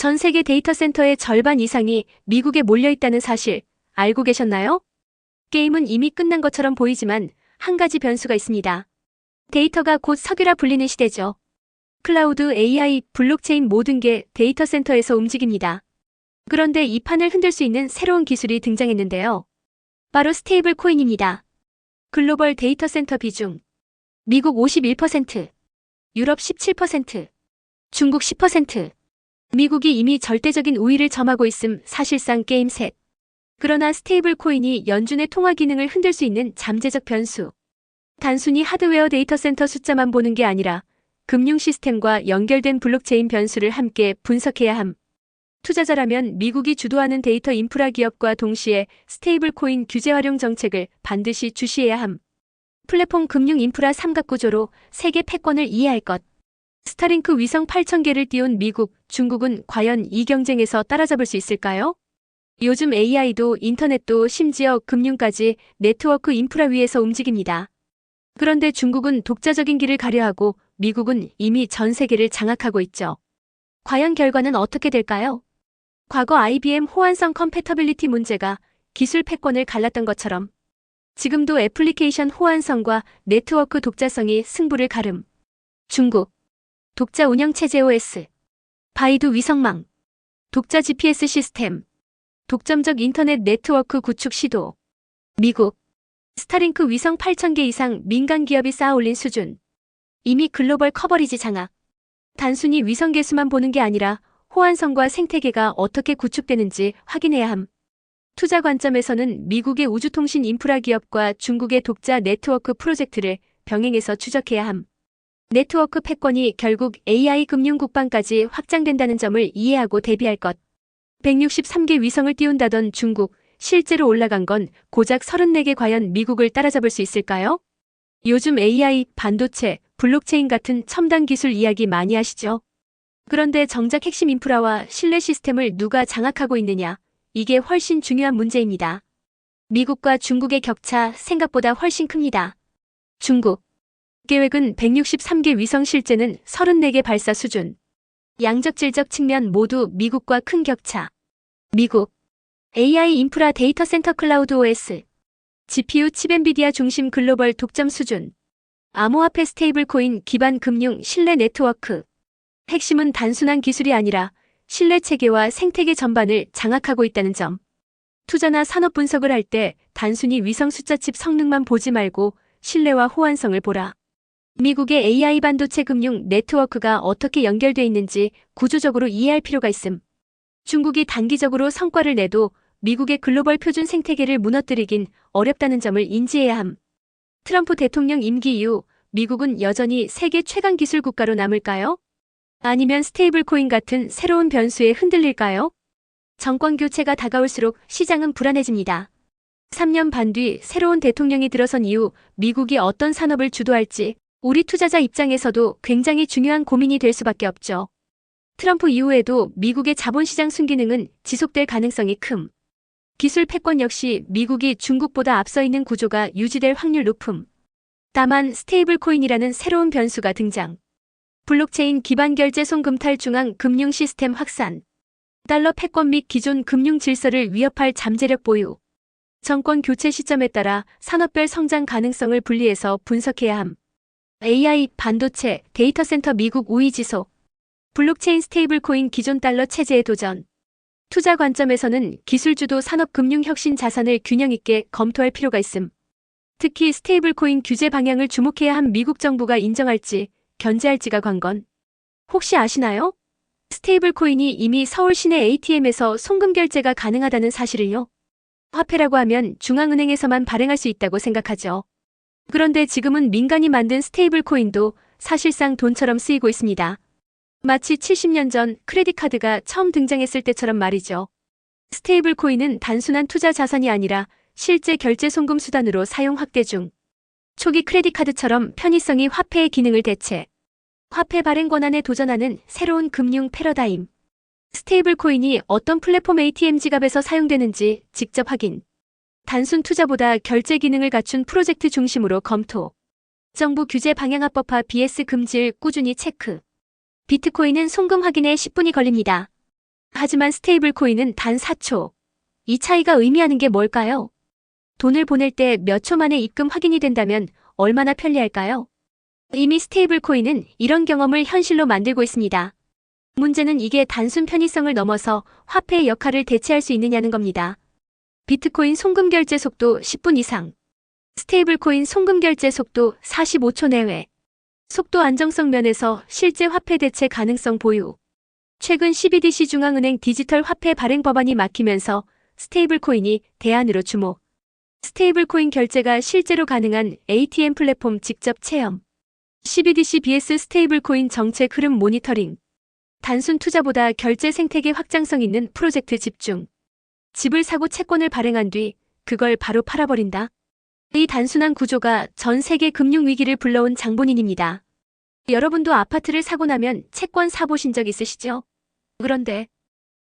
전 세계 데이터 센터의 절반 이상이 미국에 몰려 있다는 사실 알고 계셨나요? 게임은 이미 끝난 것처럼 보이지만 한 가지 변수가 있습니다. 데이터가 곧 석유라 불리는 시대죠. 클라우드, AI, 블록체인 모든 게 데이터 센터에서 움직입니다. 그런데 이 판을 흔들 수 있는 새로운 기술이 등장했는데요. 바로 스테이블 코인입니다. 글로벌 데이터 센터 비중. 미국 51%, 유럽 17%, 중국 10%. 미국이 이미 절대적인 우위를 점하고 있음 사실상 게임 셋. 그러나 스테이블 코인이 연준의 통화 기능을 흔들 수 있는 잠재적 변수. 단순히 하드웨어 데이터 센터 숫자만 보는 게 아니라 금융 시스템과 연결된 블록체인 변수를 함께 분석해야 함. 투자자라면 미국이 주도하는 데이터 인프라 기업과 동시에 스테이블 코인 규제 활용 정책을 반드시 주시해야 함. 플랫폼 금융 인프라 삼각구조로 세계 패권을 이해할 것. 스타링크 위성 8,000개를 띄운 미국, 중국은 과연 이 경쟁에서 따라잡을 수 있을까요? 요즘 AI도 인터넷도 심지어 금융까지 네트워크 인프라 위에서 움직입니다. 그런데 중국은 독자적인 길을 가려하고 미국은 이미 전 세계를 장악하고 있죠. 과연 결과는 어떻게 될까요? 과거 IBM 호환성 컴패터빌리티 문제가 기술 패권을 갈랐던 것처럼 지금도 애플리케이션 호환성과 네트워크 독자성이 승부를 가름. 중국 독자 운영 체제 OS 바이두 위성망 독자 GPS 시스템 독점적 인터넷 네트워크 구축 시도 미국 스타링크 위성 8,000개 이상 민간 기업이 쌓아올린 수준 이미 글로벌 커버리지 장악 단순히 위성 개수만 보는 게 아니라 호환성과 생태계가 어떻게 구축되는지 확인해야 함. 투자 관점에서는 미국의 우주통신 인프라 기업과 중국의 독자 네트워크 프로젝트를 병행해서 추적해야 함. 네트워크 패권이 결국 AI 금융 국방까지 확장된다는 점을 이해하고 대비할 것. 163개 위성을 띄운다던 중국, 실제로 올라간 건 고작 34개 과연 미국을 따라잡을 수 있을까요? 요즘 AI, 반도체, 블록체인 같은 첨단 기술 이야기 많이 하시죠? 그런데 정작 핵심 인프라와 신뢰 시스템을 누가 장악하고 있느냐? 이게 훨씬 중요한 문제입니다. 미국과 중국의 격차 생각보다 훨씬 큽니다. 중국. 계획은 163개 위성 실제는 34개 발사 수준. 양적 질적 측면 모두 미국과 큰 격차. 미국. AI 인프라 데이터 센터 클라우드 OS. GPU 칩 엔비디아 중심 글로벌 독점 수준. 암호화폐 스테이블 코인 기반 금융 신뢰 네트워크. 핵심은 단순한 기술이 아니라 신뢰 체계와 생태계 전반을 장악하고 있다는 점. 투자나 산업 분석을 할 때 단순히 위성 숫자칩 성능만 보지 말고 신뢰와 호환성을 보라. 미국의 AI 반도체 금융 네트워크가 어떻게 연결돼 있는지 구조적으로 이해할 필요가 있음. 중국이 단기적으로 성과를 내도 미국의 글로벌 표준 생태계를 무너뜨리긴 어렵다는 점을 인지해야 함. 트럼프 대통령 임기 이후 미국은 여전히 세계 최강 기술 국가로 남을까요? 아니면 스테이블 코인 같은 새로운 변수에 흔들릴까요? 정권 교체가 다가올수록 시장은 불안해집니다. 3년 반 뒤 새로운 대통령이 들어선 이후 미국이 어떤 산업을 주도할지 우리 투자자 입장에서도 굉장히 중요한 고민이 될 수밖에 없죠. 트럼프 이후에도 미국의 자본시장 순기능은 지속될 가능성이 큼. 기술 패권 역시 미국이 중국보다 앞서 있는 구조가 유지될 확률 높음. 다만 스테이블 코인이라는 새로운 변수가 등장. 블록체인 기반 결제 송금 탈 중앙 금융 시스템 확산. 달러 패권 및 기존 금융 질서를 위협할 잠재력 보유. 정권 교체 시점에 따라 산업별 성장 가능성을 분리해서 분석해야 함. AI, 반도체, 데이터 센터 미국 우위 지속. 블록체인 스테이블 코인 기존 달러 체제의 도전. 투자 관점에서는 기술주도 산업 금융 혁신 자산을 균형 있게 검토할 필요가 있음. 특히 스테이블 코인 규제 방향을 주목해야 한 미국 정부가 인정할지 견제할지가 관건. 혹시 아시나요? 스테이블 코인이 이미 서울 시내 ATM에서 송금 결제가 가능하다는 사실을요. 화폐라고 하면 중앙은행에서만 발행할 수 있다고 생각하죠. 그런데 지금은 민간이 만든 스테이블 코인도 사실상 돈처럼 쓰이고 있습니다. 마치 70년 전 크레딧 카드가 처음 등장했을 때처럼 말이죠. 스테이블 코인은 단순한 투자 자산이 아니라 실제 결제 송금 수단으로 사용 확대 중. 초기 크레딧 카드처럼 편의성이 화폐의 기능을 대체. 화폐 발행 권한에 도전하는 새로운 금융 패러다임. 스테이블 코인이 어떤 플랫폼 ATM 지갑에서 사용되는지 직접 확인. 단순 투자보다 결제 기능을 갖춘 프로젝트 중심으로 검토. 정부 규제 방향 합법화 BS 금지를 꾸준히 체크. 비트코인은 송금 확인에 10분이 걸립니다. 하지만 스테이블 코인은 단 4초. 이 차이가 의미하는 게 뭘까요? 돈을 보낼 때 몇 초 만에 입금 확인이 된다면 얼마나 편리할까요? 이미 스테이블 코인은 이런 경험을 현실로 만들고 있습니다. 문제는 이게 단순 편의성을 넘어서 화폐의 역할을 대체할 수 있느냐는 겁니다. 비트코인 송금 결제 속도 10분 이상. 스테이블 코인 송금 결제 속도 45초 내외. 속도 안정성 면에서 실제 화폐 대체 가능성 보유. 최근 CBDC 중앙은행 디지털 화폐 발행 법안이 막히면서 스테이블 코인이 대안으로 주목. 스테이블 코인 결제가 실제로 가능한 ATM 플랫폼 직접 체험. CBDC BS 스테이블 코인 정책 흐름 모니터링. 단순 투자보다 결제 생태계 확장성 있는 프로젝트 집중. 집을 사고 채권을 발행한 뒤 그걸 바로 팔아버린다. 이 단순한 구조가 전 세계 금융 위기를 불러온 장본인입니다. 여러분도 아파트를 사고 나면 채권 사보신 적 있으시죠? 그런데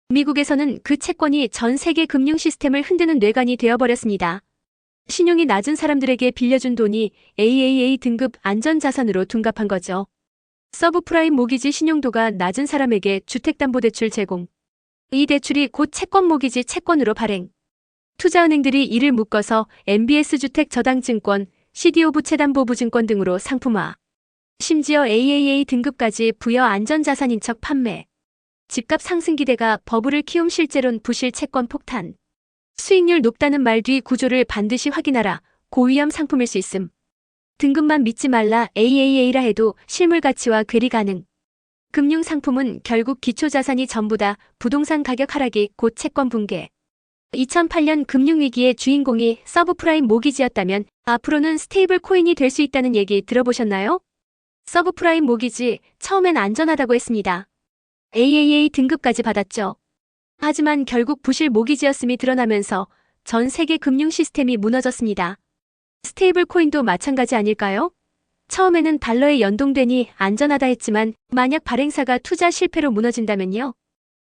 미국에서는 그 채권이 전 세계 금융 시스템을 흔드는 뇌관이 되어버렸습니다. 신용이 낮은 사람들에게 빌려준 돈이 AAA 등급 안전자산으로 둔갑한 거죠. 서브프라임 모기지 신용도가 낮은 사람에게 주택담보대출 제공. 이 대출이 곧 채권 모기지 채권으로 발행. 투자은행들이 이를 묶어서 MBS 주택 저당증권, CDO 부채담보부증권 등으로 상품화. 심지어 AAA 등급까지 부여 안전자산인 척 판매. 집값 상승 기대가 버블을 키움 실제론 부실 채권 폭탄. 수익률 높다는 말 뒤 구조를 반드시 확인하라. 고위험 상품일 수 있음. 등급만 믿지 말라 AAA라 해도 실물 가치와 괴리 가능. 금융 상품은 결국 기초 자산이 전부다. 부동산 가격 하락이 곧 채권 붕괴. 2008년 금융위기의 주인공이 서브프라임 모기지였다면 앞으로는 스테이블 코인이 될 수 있다는 얘기 들어보셨나요? 서브프라임 모기지 처음엔 안전하다고 했습니다. AAA 등급까지 받았죠. 하지만 결국 부실 모기지였음이 드러나면서 전 세계 금융 시스템이 무너졌습니다. 스테이블 코인도 마찬가지 아닐까요? 처음에는 달러에 연동되니 안전하다 했지만 만약 발행사가 투자 실패로 무너진다면요?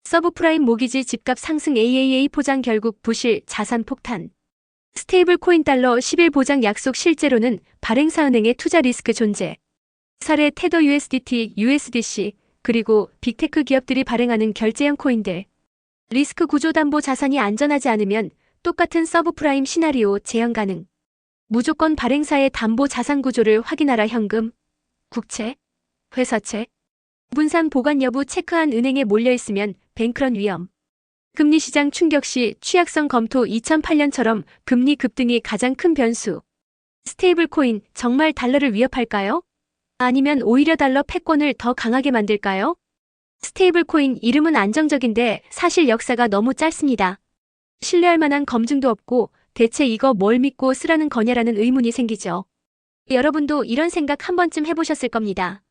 서브프라임 모기지 집값 상승 AAA 포장 결국 부실 자산 폭탄. 스테이블 코인 달러 10일 보장 약속 실제로는 발행사 은행의 투자 리스크 존재. 사례 테더 USDT, USDC, 그리고 빅테크 기업들이 발행하는 결제형 코인들. 리스크 구조 담보 자산이 안전하지 않으면 똑같은 서브프라임 시나리오 재현 가능. 무조건 발행사의 담보 자산 구조를 확인하라 현금, 국채, 회사채, 분산 보관 여부 체크한 은행에 몰려 있으면 뱅크런 위험. 금리 시장 충격 시 취약성 검토 2008년처럼 금리 급등이 가장 큰 변수. 스테이블 코인 정말 달러를 위협할까요? 아니면 오히려 달러 패권을 더 강하게 만들까요? 스테이블 코인 이름은 안정적인데 사실 역사가 너무 짧습니다. 신뢰할 만한 검증도 없고 대체 이거 뭘 믿고 쓰라는 거냐라는 의문이 생기죠. 여러분도 이런 생각 한 번쯤 해보셨을 겁니다.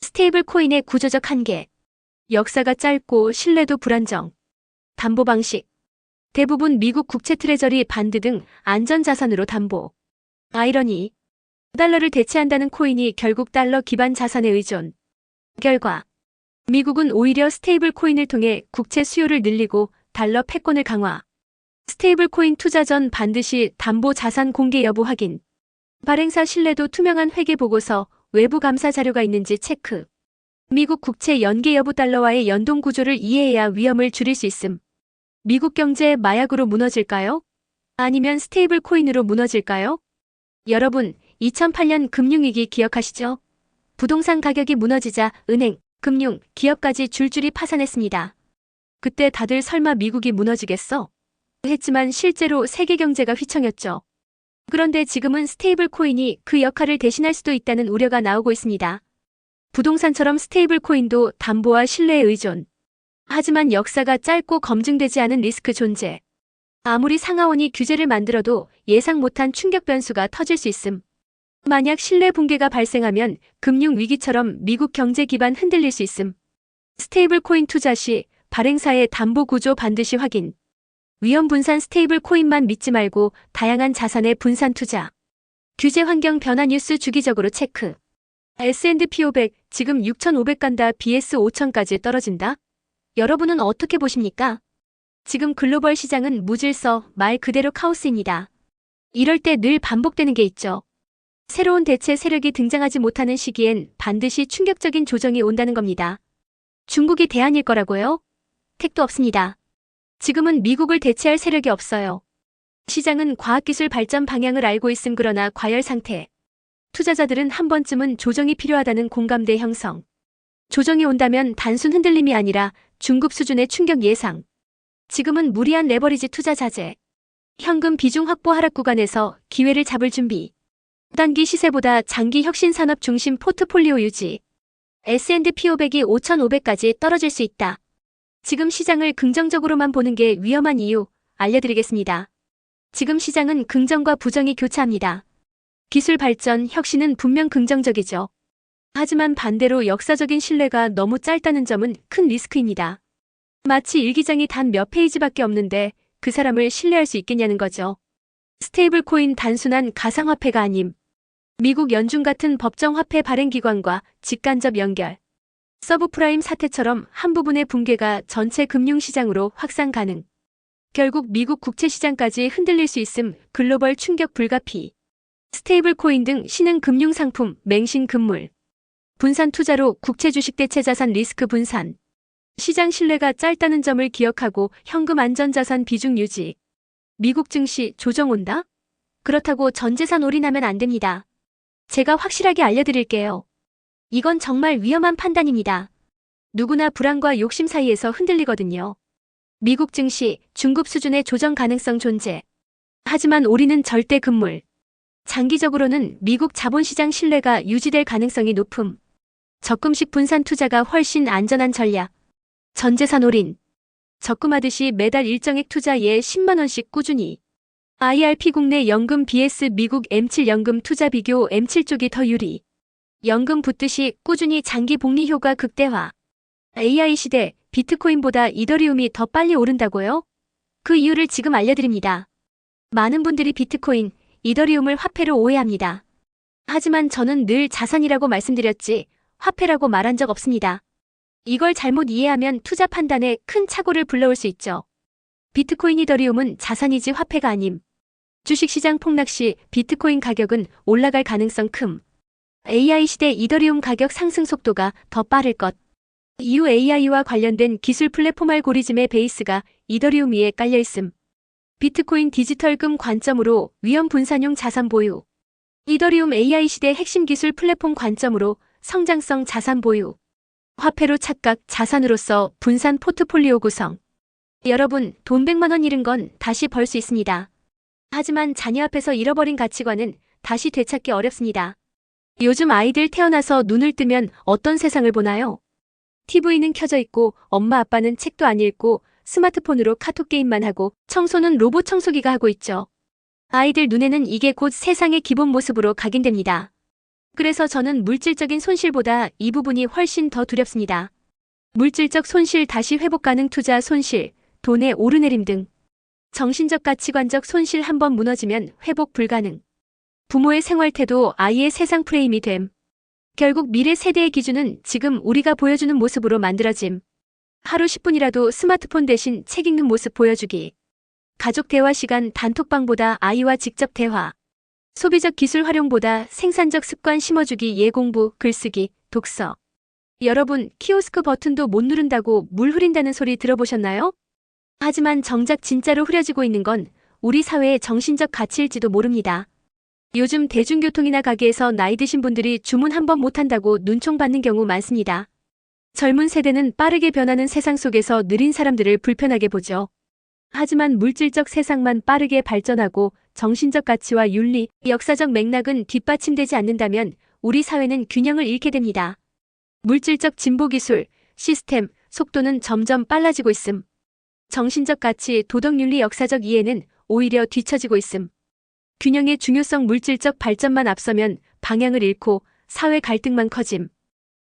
스테이블 코인의 구조적 한계. 역사가 짧고 신뢰도 불안정. 담보 방식. 대부분 미국 국채 트레저리 반드 등 안전자산으로 담보. 아이러니. 달러를 대체한다는 코인이 결국 달러 기반 자산에 의존. 결과. 미국은 오히려 스테이블 코인을 통해 국채 수요를 늘리고 달러 패권을 강화. 스테이블 코인 투자 전 반드시 담보 자산 공개 여부 확인. 발행사 신뢰도 투명한 회계 보고서, 외부 감사 자료가 있는지 체크. 미국 국채 연계 여부 달러와의 연동 구조를 이해해야 위험을 줄일 수 있음. 미국 경제 마약으로 무너질까요? 아니면 스테이블 코인으로 무너질까요? 여러분, 2008년 금융위기 기억하시죠? 부동산 가격이 무너지자 은행, 금융, 기업까지 줄줄이 파산했습니다. 그때 다들 설마 미국이 무너지겠어? 했지만 실제로 세계 경제가 휘청였죠. 그런데 지금은 스테이블 코인이 그 역할을 대신할 수도 있다는 우려가 나오고 있습니다. 부동산처럼 스테이블 코인도 담보와 신뢰에 의존. 하지만 역사가 짧고 검증되지 않은 리스크 존재. 아무리 상하원이 규제를 만들어도 예상 못한 충격 변수가 터질 수 있음. 만약 신뢰 붕괴가 발생하면 금융 위기처럼 미국 경제 기반 흔들릴 수 있음. 스테이블 코인 투자 시 발행사의 담보 구조 반드시 확인. 위험 분산 스테이블 코인만 믿지 말고 다양한 자산의 분산 투자. 규제 환경 변화 뉴스 주기적으로 체크. S&P 500 지금 6,500 간다 BS 5,000까지 떨어진다. 여러분은 어떻게 보십니까? 지금 글로벌 시장은 무질서 말 그대로 카오스입니다. 이럴 때 늘 반복되는 게 있죠. 새로운 대체 세력이 등장하지 못하는 시기엔 반드시 충격적인 조정이 온다는 겁니다. 중국이 대안일 거라고요? 택도 없습니다. 지금은 미국을 대체할 세력이 없어요. 시장은 과학기술 발전 방향을 알고 있음 그러나 과열 상태. 투자자들은 한 번쯤은 조정이 필요하다는 공감대 형성. 조정이 온다면 단순 흔들림이 아니라 중급 수준의 충격 예상. 지금은 무리한 레버리지 투자 자제. 현금 비중 확보 하락 구간에서 기회를 잡을 준비. 단기 시세보다 장기 혁신 산업 중심 포트폴리오 유지. S&P 500이 5,500까지 떨어질 수 있다. 지금 시장을 긍정적으로만 보는 게 위험한 이유 알려드리겠습니다. 지금 시장은 긍정과 부정이 교차합니다. 기술 발전, 혁신은 분명 긍정적이죠. 하지만 반대로 역사적인 신뢰가 너무 짧다는 점은 큰 리스크입니다. 마치 일기장이 단 몇 페이지밖에 없는데 그 사람을 신뢰할 수 있겠냐는 거죠. 스테이블 코인 단순한 가상화폐가 아님. 미국 연준 같은 법정 화폐 발행 기관과 직간접 연결. 서브프라임 사태처럼 한 부분의 붕괴가 전체 금융시장으로 확산 가능. 결국 미국 국채시장까지 흔들릴 수 있음 글로벌 충격 불가피. 스테이블 코인 등 신흥 금융상품, 맹신 금물. 분산 투자로 국채 주식 대체 자산 리스크 분산. 시장 신뢰가 짧다는 점을 기억하고 현금 안전자산 비중 유지. 미국 증시 조정 온다? 그렇다고 전 재산 올인하면 안 됩니다. 제가 확실하게 알려드릴게요. 이건 정말 위험한 판단입니다. 누구나 불안과 욕심 사이에서 흔들리거든요. 미국 증시 중급 수준의 조정 가능성 존재. 하지만 올인은 절대 금물. 장기적으로는 미국 자본시장 신뢰가 유지될 가능성이 높음. 적금식 분산 투자가 훨씬 안전한 전략. 전재산 올인. 적금하듯이 매달 일정액 투자에 10만원씩 꾸준히. IRP 국내 연금 BS 미국 M7 연금 투자 비교 M7 쪽이 더 유리. 연금 붙듯이 꾸준히 장기 복리 효과 극대화. AI 시대 비트코인보다 이더리움이 더 빨리 오른다고요? 그 이유를 지금 알려드립니다. 많은 분들이 비트코인, 이더리움을 화폐로 오해합니다. 하지만 저는 늘 자산이라고 말씀드렸지 화폐라고 말한 적 없습니다. 이걸 잘못 이해하면 투자 판단에 큰 착오를 불러올 수 있죠. 비트코인 이더리움은 자산이지 화폐가 아님. 주식시장 폭락 시 비트코인 가격은 올라갈 가능성 큼. AI 시대 이더리움 가격 상승 속도가 더 빠를 것. 이후 AI와 관련된 기술 플랫폼 알고리즘의 베이스가 이더리움 위에 깔려 있음. 비트코인 디지털금 관점으로 위험 분산용 자산 보유. 이더리움 AI 시대 핵심 기술 플랫폼 관점으로 성장성 자산 보유. 화폐로 착각 자산으로서 분산 포트폴리오 구성. 여러분, 돈 100만 원 잃은 건 다시 벌 수 있습니다. 하지만 자녀 앞에서 잃어버린 가치관은 다시 되찾기 어렵습니다. 요즘 아이들 태어나서 눈을 뜨면 어떤 세상을 보나요? TV는 켜져 있고 엄마 아빠는 책도 안 읽고 스마트폰으로 카톡 게임만 하고 청소는 로봇 청소기가 하고 있죠. 아이들 눈에는 이게 곧 세상의 기본 모습으로 각인됩니다. 그래서 저는 물질적인 손실보다 이 부분이 훨씬 더 두렵습니다. 물질적 손실 다시 회복 가능 투자 손실, 돈의 오르내림 등 정신적 가치관적 손실 한번 무너지면 회복 불가능. 부모의 생활태도 아이의 세상 프레임이 됨. 결국 미래 세대의 기준은 지금 우리가 보여주는 모습으로 만들어짐. 하루 10분이라도 스마트폰 대신 책 읽는 모습 보여주기. 가족 대화 시간 단톡방보다 아이와 직접 대화. 소비적 기술 활용보다 생산적 습관 심어주기 예공부, 글쓰기, 독서. 여러분, 키오스크 버튼도 못 누른다고 물 흐린다는 소리 들어보셨나요? 하지만 정작 진짜로 흐려지고 있는 건 우리 사회의 정신적 가치일지도 모릅니다. 요즘 대중교통이나 가게에서 나이 드신 분들이 주문 한 번 못한다고 눈총 받는 경우 많습니다. 젊은 세대는 빠르게 변하는 세상 속에서 느린 사람들을 불편하게 보죠. 하지만 물질적 세상만 빠르게 발전하고 정신적 가치와 윤리, 역사적 맥락은 뒷받침되지 않는다면 우리 사회는 균형을 잃게 됩니다. 물질적 진보 기술, 시스템, 속도는 점점 빨라지고 있음. 정신적 가치, 도덕 윤리 역사적 이해는 오히려 뒤처지고 있음. 균형의 중요성 물질적 발전만 앞서면 방향을 잃고 사회 갈등만 커짐.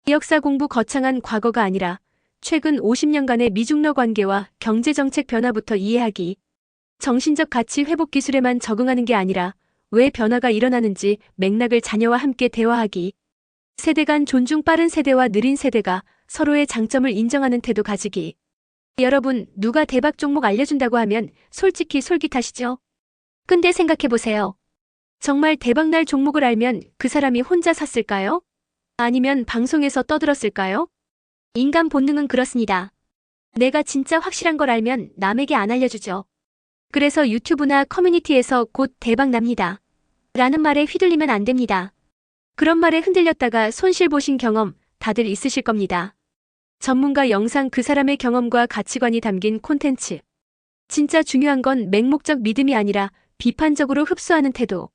역사 공부 거창한 과거가 아니라 최근 50년간의 미중러 관계와 경제정책 변화부터 이해하기. 정신적 가치 회복 기술에만 적응하는 게 아니라 왜 변화가 일어나는지 맥락을 자녀와 함께 대화하기. 세대 간 존중 빠른 세대와 느린 세대가 서로의 장점을 인정하는 태도 가지기. 여러분, 누가 대박 종목 알려준다고 하면 솔직히 솔깃하시죠? 근데 생각해보세요. 정말 대박날 종목을 알면 그 사람이 혼자 샀을까요? 아니면 방송에서 떠들었을까요? 인간 본능은 그렇습니다. 내가 진짜 확실한 걸 알면 남에게 안 알려주죠. 그래서 유튜브나 커뮤니티에서 곧 대박 납니다. 라는 말에 휘둘리면 안 됩니다. 그런 말에 흔들렸다가 손실 보신 경험 다들 있으실 겁니다. 전문가 영상 그 사람의 경험과 가치관이 담긴 콘텐츠. 진짜 중요한 건 맹목적 믿음이 아니라 비판적으로 흡수하는 태도.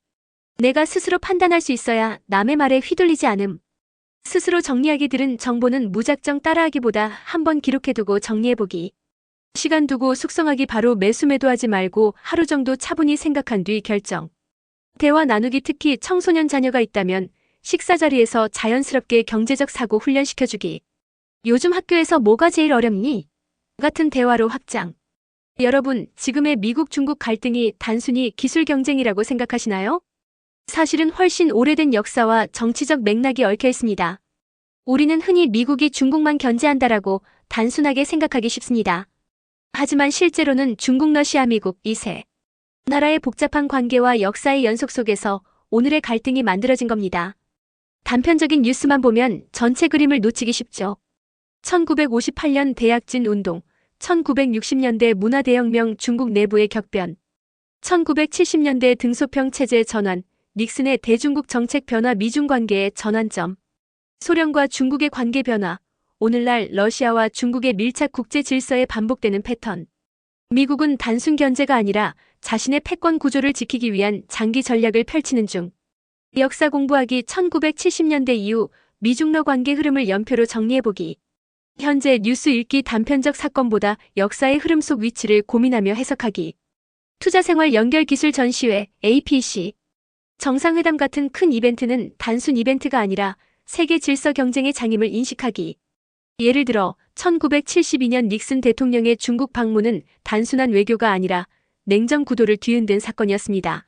내가 스스로 판단할 수 있어야 남의 말에 휘둘리지 않음. 스스로 정리하기 들은 정보는 무작정 따라하기보다 한번 기록해두고 정리해보기. 시간 두고 숙성하기 바로 매수매도 하지 말고 하루 정도 차분히 생각한 뒤 결정. 대화 나누기 특히 청소년 자녀가 있다면 식사 자리에서 자연스럽게 경제적 사고 훈련시켜주기. 요즘 학교에서 뭐가 제일 어렵니? 같은 대화로 확장. 여러분, 지금의 미국 중국 갈등이 단순히 기술 경쟁이라고 생각하시나요? 사실은 훨씬 오래된 역사와 정치적 맥락이 얽혀 있습니다. 우리는 흔히 미국이 중국만 견제한다라고 단순하게 생각하기 쉽습니다. 하지만 실제로는 중국, 러시아, 미국 이세 나라의 복잡한 관계와 역사의 연속 속에서 오늘의 갈등이 만들어진 겁니다. 단편적인 뉴스만 보면 전체 그림을 놓치기 쉽죠. 1958년 대약진 운동, 1960년대 문화대혁명 중국 내부의 격변, 1970년대 등소평 체제 전환, 닉슨의 대중국 정책 변화 미중 관계의 전환점, 소련과 중국의 관계 변화, 오늘날 러시아와 중국의 밀착 국제 질서에 반복되는 패턴. 미국은 단순 견제가 아니라 자신의 패권 구조를 지키기 위한 장기 전략을 펼치는 중. 역사 공부하기 1970년대 이후 미중러 관계 흐름을 연표로 정리해보기. 현재 뉴스 읽기 단편적 사건보다 역사의 흐름 속 위치를 고민하며 해석하기. 투자생활 연결 기술 전시회 APC. 정상회담 같은 큰 이벤트는 단순 이벤트가 아니라 세계 질서 경쟁의 장임을 인식하기. 예를 들어 1972년 닉슨 대통령의 중국 방문은 단순한 외교가 아니라 냉전 구도를 뒤흔든 사건이었습니다.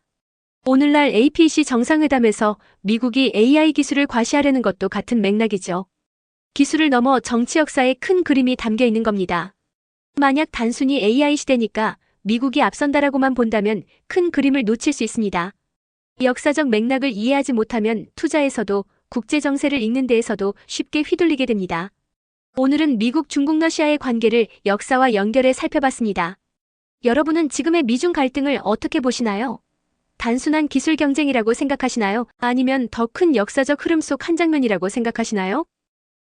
오늘날 APC 정상회담에서 미국이 AI 기술을 과시하려는 것도 같은 맥락이죠. 기술을 넘어 정치 역사의 큰 그림이 담겨 있는 겁니다. 만약 단순히 AI 시대니까 미국이 앞선다라고만 본다면 큰 그림을 놓칠 수 있습니다. 역사적 맥락을 이해하지 못하면 투자에서도 국제 정세를 읽는 데에서도 쉽게 휘둘리게 됩니다. 오늘은 미국 중국 러시아의 관계를 역사와 연결해 살펴봤습니다. 여러분은 지금의 미중 갈등을 어떻게 보시나요? 단순한 기술 경쟁이라고 생각하시나요? 아니면 더 큰 역사적 흐름 속 한 장면이라고 생각하시나요?